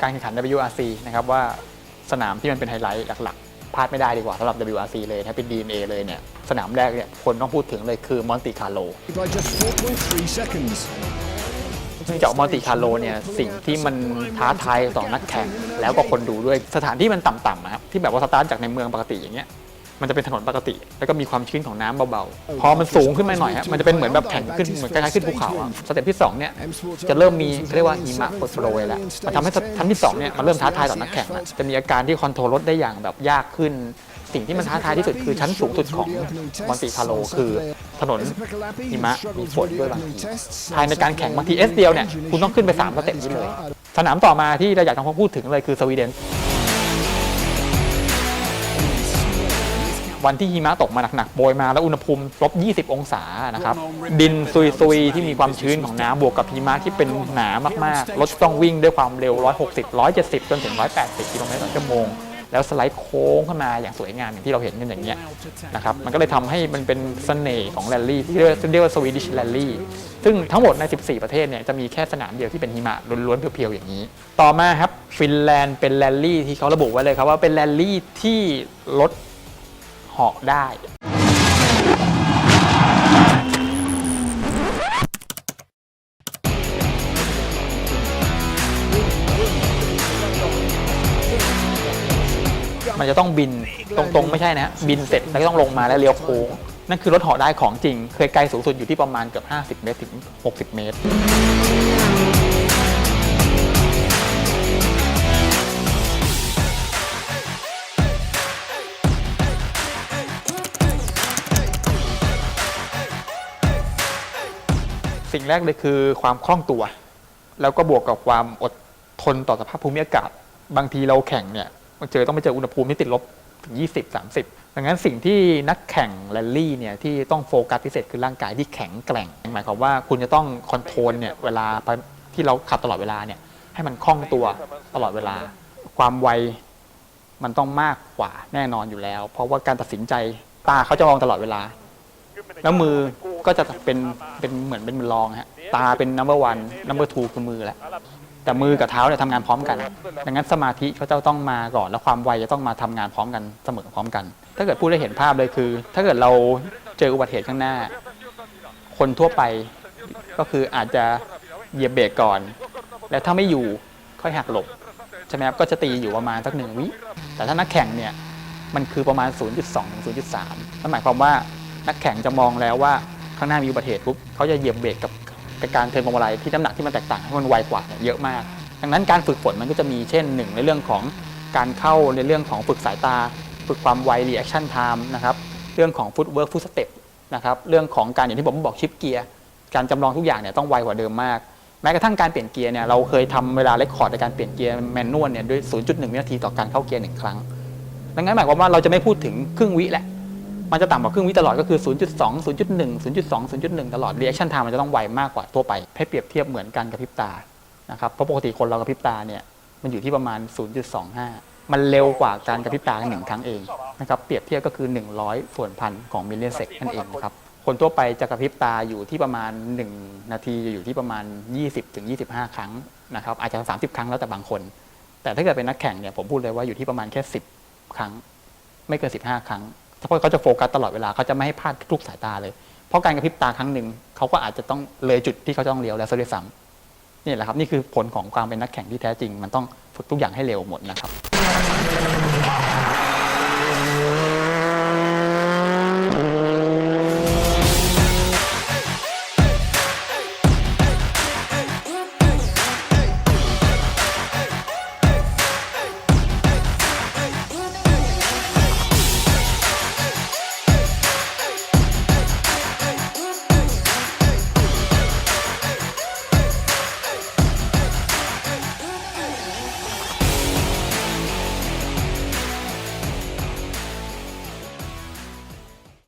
การแข่งขัน WRC นะครับว่าสนามที่มันเป็นไฮไลท์หลักๆพลาดไม่ได้ดีกว่าสำหรับ WRC เลยถ้าเป็น DNA เลยเนี่ยสนามแรกเนี่ยคนต้องพูดถึงเลยคือมอนติคาร์โล by just 4.3 seconds. เนื่องจากมอนติคาร์โลเนี่ยสิ่งที่มันท้าทายต่อนักแข่งแล้วก็คนดูด้วยสถานที่มันต่ำๆอะครับที่แบบว่าสตาร์ทจากในเมืองปกติอย่างเงี้ย มันจะเป็นถนนปกติ แล้วก็มีความชื้นของน้ำเบาๆ พอมันสูงขึ้นมาหน่อยฮะมันจะเป็นเหมือนแบบแข่งขึ้นเหมือนคล้ายๆขึ้นภูเขาอะสเต็ปที่สองเนี่ยจะเริ่มมีเขาเรียกว่าหิมะโปรยแล้วมันทำให้ชั้นที่สองเนี่ยมันเริ่มท้าทายต่อนักแข่งแล้วจะมีอาการที่คอนโทรลรถได้อย่างแบบยากขึ้น สิ่งที่มันท้าทายที่สุดคือชั้นสูงสุดของมอนติคาร์โลคือถนนหิมะมีฝนด้วยบางทีภายในการแข่งบางทีเอสเดียวเนี่ยคุณต้องขึ้นไป3สเต็ปนี้เลย สนามต่อมาที่เราอยากจะพูดถึงเลยคือสวีเดน วันที่หิมะตกมาหนักๆโบยมาแล้วอุณหภูมิลบ 20 องศานะครับดินซุยๆ ที่มีความชื้นของน้ำบวกกับหิมะที่เป็นหนามากๆรถต้องวิ่งด้วยความเร็ว 160 170 จนถึง 180 กิโลเมตรต่อชั่วโมงแล้วสไลด์โค้งเข้ามาอย่างสวยงามอย่างที่เราเห็นกันอย่างเงี้ยนะครับมันก็เลยทำให้มันเป็นเสน่ห์ของแรลลี่ที่เรียกว่าเรียกว่าสวีดิชแรลลี่ซึ่งทั้งหมดใน 14 ประเทศเนี่ยจะมีแค่สนามเดียวที่เป็นหิมะล้วนๆเพียวๆอย่างนี้ ต่อมาครับฟินแลนด์เป็นแรลลี่ที่เขาระบุไว้เลยครับว่าเป็นแรลลี่ที่รถาะได้มันจะต้องบินตรงๆ ไม่ใช่นะ บินเสร็จแล้วก็ต้องลงมาแล้วเลี้ยวโค้ง นั่นคือรถเหาะได้ของจริง เคยไกลสูงสุดอยู่ที่ประมาณเกือบ 50 เมตรถึง 60 เมตร สิ่งแรกเลยคือความคล่องตัว แล้วก็บวกกับความอดทนต่อสภาพภูมิอากาศ บางทีเราแข่งเนี่ยมันเจอต้องไปเจออุณหภูมิที่ติดลบถึง 20 30 ดังนั้นสิ่งที่นักแข่งแรลลี่เนี่ยที่ต้องโฟกัสพิเศษคือร่างกายที่แข็งแกร่ง หมายความว่าคุณจะต้องคอนโทรลเนี่ยเวลาไปที่เราขับตลอดเวลาเนี่ยให้มันคล่องตัวตลอดเวลา ความไวมันต้องมากกว่าแน่นอนอยู่แล้ว เพราะว่าการตัดสินใจตาเขาจะมองตลอดเวลา แล้วมือ ก็จะเป็นเป็นเหมือนเป็นมือรองฮะตาเป็น number one number two คือมือแล้วแต่มือกับเท้าเนี่ยทำงานพร้อมกัน ดังนั้นสมาธิเขาจะต้องมาก่อน แล้วความไวจะต้องมาทำงานพร้อมกันเสมอพร้อมกัน ถ้าเกิดพูดได้เห็นภาพเลยคือ ถ้าเกิดเราเจออุบัติเหตุข้างหน้า คนทั่วไปก็คืออาจจะเหยียบเบรกก่อน แล้วถ้าไม่อยู่ค่อยหักหลบใช่ไหมครับก็จะตีอยู่ประมาณสักหนึ่งวิ แต่ถ้านักแข่งเนี่ยมันคือประมาณ 0.2ถึง0.3นั่นหมายความว่านักแข่งจะมองแล้วว่า ข้างหน้ามีอุบัติเหตุปุ๊บเขาจะเหยียบเบรกกับการเทิร์นพวงมาลัยที่น้ำหนักที่มันแตกต่างให้มันไวกว่าเยอะมาก ดังนั้นการฝึกฝนมันก็จะมีเช่นหนึ่งในเรื่องของการเข้าในเรื่องของฝึกสายตา ฝึกความไว reaction time นะครับเรื่องของ footwork foot step นะครับเรื่องของการอย่างที่ผมบอกชิปเกียร์การจำลองทุกอย่างเนี่ยต้องไวกว่าเดิมมาก แม้กระทั่งการเปลี่ยนเกียร์เนี่ยเราเคยทำเวลาเรคคอร์ดในการเปลี่ยนเกียร์แมนนวลเนี่ยด้วย 0.1 วินาทีต่อการเข้าเกียร์หนึ่งครั้งดังนั้นหมายความว่าเราจะไม่พูดถึงครึ่งวิแหละ มันจะต่ำกว่าครึ่งวิตลอดก็คือ 0.2 0.1 0.2 0.1 ตลอด reaction time มันจะต้องไวมากกว่าทั่วไป ให้เปรียบเทียบเหมือนกันกับพริบตานะครับเพราะปกติคนเรากระพริบตาเนี่ยมันอยู่ที่ประมาณ 0.25 มันเร็วกว่าการกระพริบตาหนึ่งครั้งเองนะครับเปรียบเทียบก็คือ 100 ส่วนพันของมิลลิเซกนั่นเองนะครับคนทั่วไปจะกระพริบตาอยู่ที่ประมาณ 1 นาทีจะอยู่ที่ประมาณ 20-25 ครั้งนะครับอาจจะ 30 ครั้งแล้วแต่บางคน แต่ถ้าเกิดเป็นนักแข่งเนี่ยผมพูดเลยว่าอยู่ที่ประมาณแค่ 10 ครั้ง ไม่เกิน15 ครั้ง เพราะเขาจะโฟกัสตลอดเวลาเขาจะไม่ให้พลาดทุกสายตาเลย เพราะการกระพริบตาครั้งหนึ่งเขาก็อาจจะต้องเลยจุดที่เขาต้องเลี้ยวแล้วซะด้วยซ้ำนี่แหละครับนี่คือผลของความเป็นนักแข่งที่แท้จริง มันต้องฝึกทุกอย่างให้เร็วหมดนะครับ